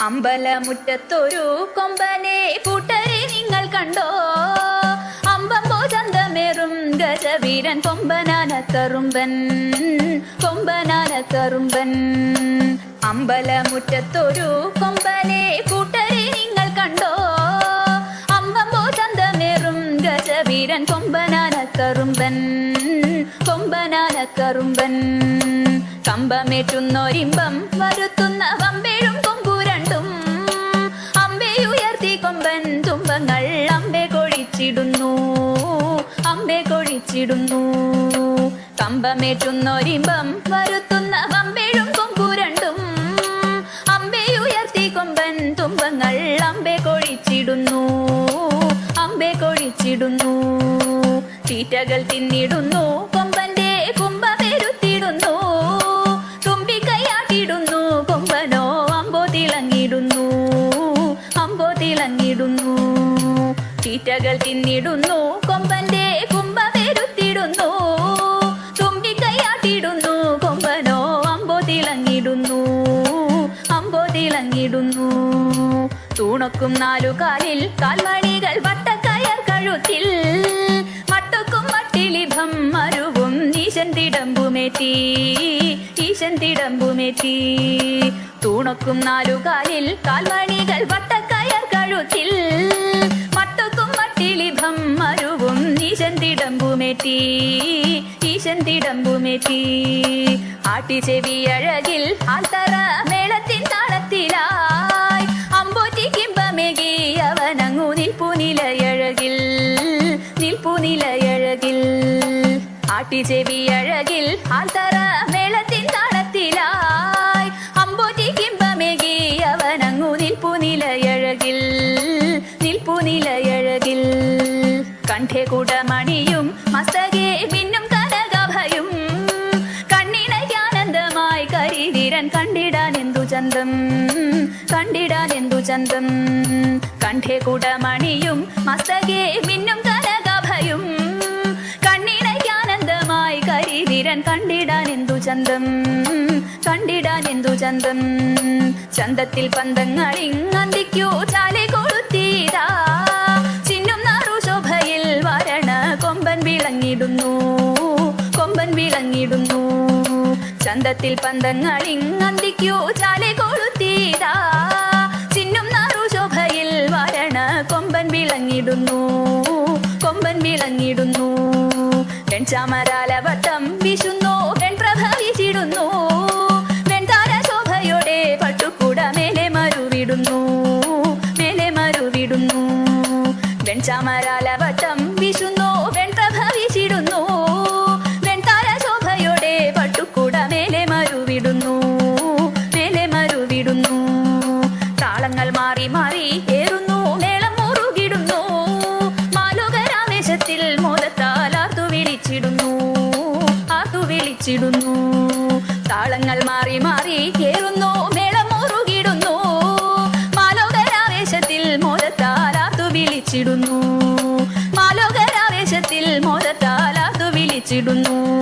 അമ്പലമുറ്റത്തൊരു കൊമ്പനെ കൂട്ടരെ നിങ്ങൾ കണ്ടോ? അമ്പമ്പോ ചന്തമേറും ഗജവീരൻ കൊമ്പനാന കറുമ്പൻ കൊമ്പനാന കറുമ്പൻ അമ്പലമുറ്റത്തൊരു കൊമ്പനെ കൂട്ടരെ നിങ്ങൾ കണ്ടോ? അമ്പമ്പോ ചന്തമേറും ഗജവീരൻ കൊമ്പനാന കറുമ്പൻ കൊമ്പനാന കറുമ്പൻ കമ്പമേറ്റുന്നൊരിമ്പം വരുത്തുന്ന വമ്പേഴും തുമ്പങ്ങൾ അമ്പെ കൊഴിച്ചിടുന്നു അമ്പെ കൊഴിച്ചിടുന്നു. കമ്പമേറ്റുന്നൊരിമ്പം വരുത്തുന്ന വമ്പേഴും കൊമ്പുരണ്ടും അമ്പയുയർത്തി കൊമ്പൻ തുമ്പങ്ങൾ അമ്പെ കൊഴിച്ചിടുന്നു അമ്പെ കൊഴിച്ചിടുന്നു. തീറ്റകൾ തിന്നിടുന്നു കൊമ്പന്റെ കുമ്പ തിളങ്ങിടുന്നു തീറ്റകൾ തിന്നിടുന്നു. കൊമ്പന്റെ കുമ്പ പെരുത്തിടുന്നു തുമ്പിക്കൈയാട്ടിടുന്നു കൊമ്പനോ അമ്പോ തിളങ്ങിടുന്നു. അമ്പോ തിളങ്ങിടുന്നു. തൂണക്കും നാലു കാലിൽ കാൽമണികൾ വട്ടക്കയർ കഴുത്തിൽ. മട്ടക്കും മട്ടിലിഭം മരുവും ഈശൻ തിടമ്പുമേറ്റി. ഈശൻ തിടമ്പുമേറ്റി. തൂണക്കും നാലു കാലിൽ കാൽമണികൾ വട്ടക്കയർ കഴുത്തിൽ മട്ടക്കും മട്ടിലിഭം മരുവും ഈശൻ തിടമ്പുമേറ്റി ഈശൻ തിടമ്പുമേറ്റി ആട്ടിച്ചെവി അഴകിൽ ആൽത്തറ മേളത്തിൻ താളത്തിലായി അമ്പോറ്റി കിമ്പമേകി അവനങ്ങു നിൽപ്പു നിലയഴകിൽ നിൽപ്പു നിലയഴകിൽ ആട്ടിച്ചെവി അഴകിൽ ആൽത്തറ മേളത്തിൻ താളത്തിലായി നിൽപ്പു നിലയഴകിൽ കണ്ഠേ കുടമണിയും മസ്തകേ മിന്നും കനകഭയും. കണ്ണിണയ്ക്കാനന്ദമായി കരിവീരൻ കണ്ടിടാൻ എന്തു ചന്തം? കണ്ടിടാൻ എന്തു ചന്തം? കണ്ഠേ കുടമണിയും മസ്തകേ മിന്നും കനകഭയും. കണ്ണിണയ്ക്കാനന്ദമായി കരിവീരൻ കണ്ടിടാൻ എന്തു ചന്തം? കണ്ടിടാൻ എന്തു ചന്തം? ചന്തത്തിൽ പന്തങ്ങളിങ്ങന്തിക്കൂ ചാലെ കൊളുത്തീരാ ചിന്നും നാറു ചന്തത്തിൽ ചാലെ കൊളുത്തീതാ ചിന്നും നാറു ശോഭയിൽ വരണ കൊമ്പൻ വിളങ്ങിടുന്നു. കൊമ്പൻ വിളങ്ങിടുന്നു. വെൺചാമരാല വട്ടം വീശുന്നു. വെൺചാമരാല വിശുന്നു വീശുന്നു വെൺപ്രഭ വീശിടുന്നു. വെൺതാര ശോഭയോടെ പട്ടുക്കൂട മേലെ മരുവിടുന്നു മേലെ മരുവിടുന്നു. താളങ്ങൾ മാറി മാറി ഏറുന്നു മേളം മുറുകിടുന്നു. മാലോകരാവേശത്തിൽ മോദത്താൽ ആർത്തു വിളിച്ചിടുന്നു ആർത്തു വിളിച്ചിടുന്നു. താളങ്ങൾ മാറി മാറി ഏറുന്നു മേളം മുറുകിടുന്നു. Dulu.